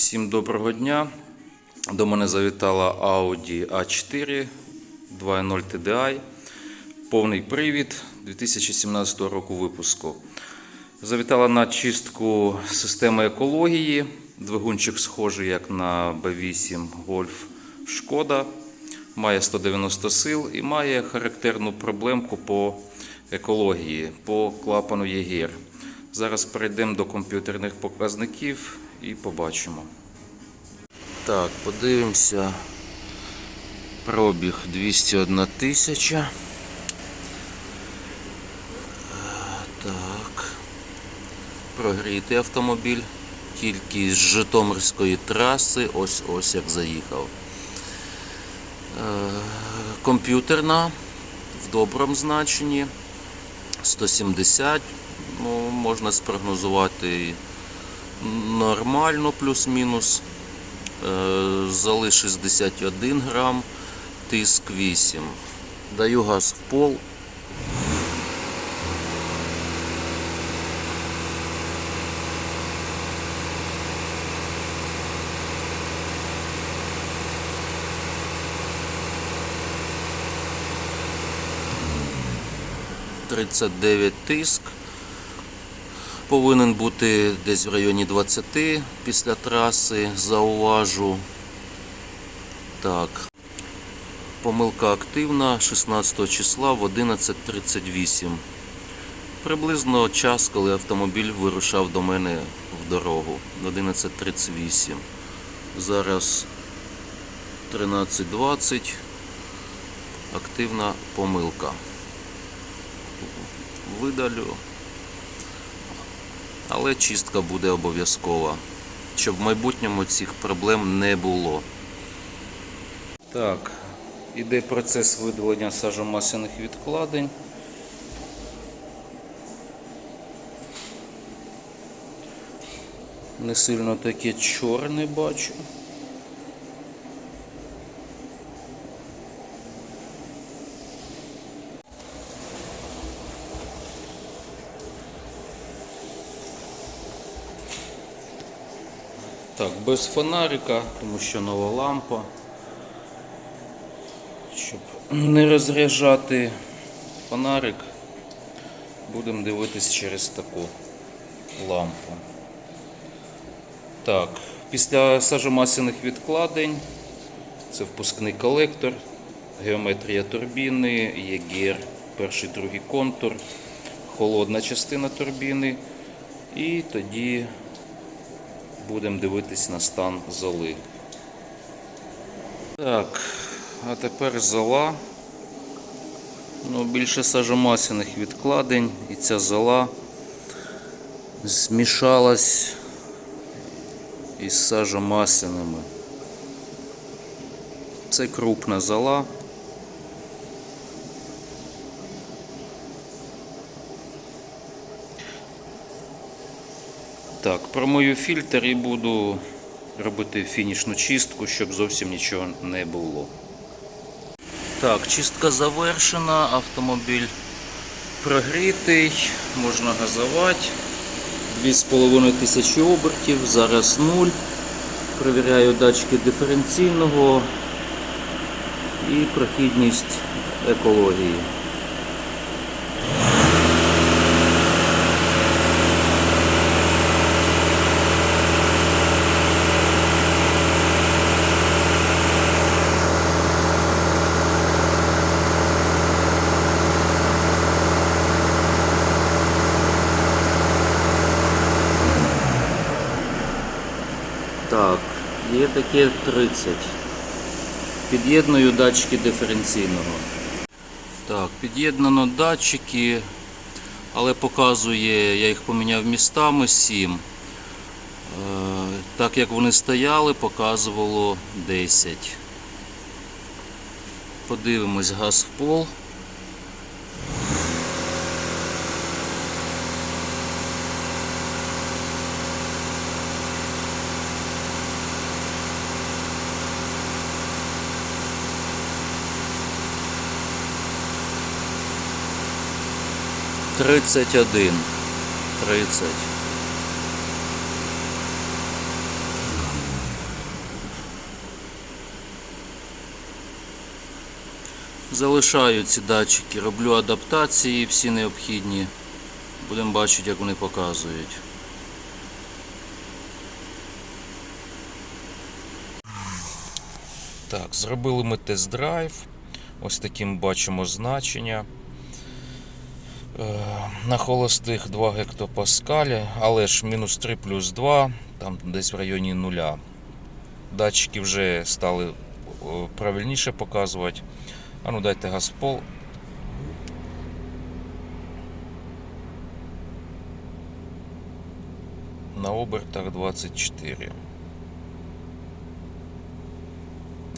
Всім доброго дня. До мене завітала Audi A4 2.0 TDI. Повний привід 2017 року випуску. Завітала на чистку системи екології. Двигунчик схожий як на B8 Golf Шкода. Має 190 сил і має характерну проблемку по екології, по клапану ЄГР. Зараз перейдемо до комп'ютерних показників і побачимо. Так, подивимося. Пробіг 201 тисяча. Е, Так. Прогрітий автомобіль. Тільки з Житомирської траси. Ось ось як заїхав. Е, Комп'ютерна в доброму значенні. 170. Ну, можна спрогнозувати нормально, плюс-мінус. Е, Зали 61 грам, тиск 8. Даю газ в пол. Тридцять дев'ять тиск. Повинен бути десь в районі 20 після траси, зауважу. Так. Помилка активна 16 числа в 11.38. Приблизно час, коли автомобіль вирушав до мене в дорогу. 11.38. Зараз 13.20. Активна помилка. Видалю. Але чистка буде обов'язкова, щоб в майбутньому цих проблем не було. Так, іде процес видалення сажомасляних відкладень. Не сильно таке чорне бачу. Так, без фонарика, тому що нова лампа. Щоб не розряджати фонарик, будемо дивитись через таку лампу. Так, після сажомасляних відкладень це впускний колектор, геометрія турбіни, ЄГР, перший другий контур, холодна частина турбіни. І тоді будемо дивитись на стан золи. Так, а тепер зола. Ну, більше сажомасляних відкладень і ця зола змішалась із сажомасляними. Це крупна зола. Так, промою фільтр і буду робити фінішну чистку, щоб зовсім нічого не було. Так, чистка завершена, автомобіль прогрітий, можна газувати. 2,5 тисячі обертів, зараз 0. Провіряю датчики диференційного і прохідність екології. Так, є таке 30. Під'єдную датчики диференційного. Так, під'єднано датчики, але показує, я їх поміняв містами 7. Е, Так як вони стояли, показувало 10. Подивимось газ в пол. 31. 30. Залишаю ці датчики, роблю адаптації, всі необхідні. Будемо бачити, як вони показують. Так, зробили ми тест-драйв. Ось таким бачимо значення. Е, На холостих 2 гектопаскалі, але ж мінус 3 плюс 2, там десь в районі нуля. Датчики вже стали правильніше показувати. А ну дайте газ в пол. На обертах 24.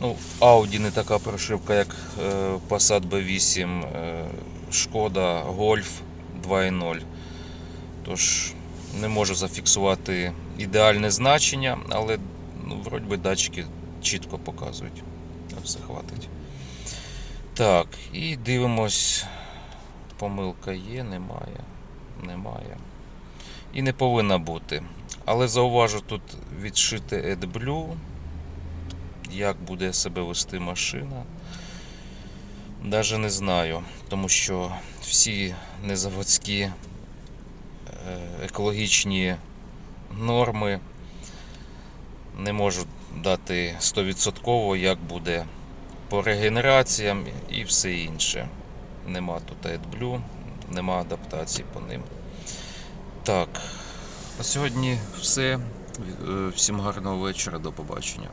Ну, Audi не така прошивка, як е, Passat B8, е, Шкода Golf 2.0. Тож не можу зафіксувати ідеальне значення, але ну, вроді би датчики чітко показують. На все хватить. Так, і дивимось. Помилка є, немає. Немає. І не повинна бути. Але зауважу тут відшите AdBlue як буде себе вести машина. Даже не знаю, тому що всі незаводські е, екологічні норми не можу дати 100% як буде по регенераціям і все інше. Нема тут AdBlue, нема адаптації по ним. Так, на сьогодні все. Е, Всім гарного вечора, до побачення.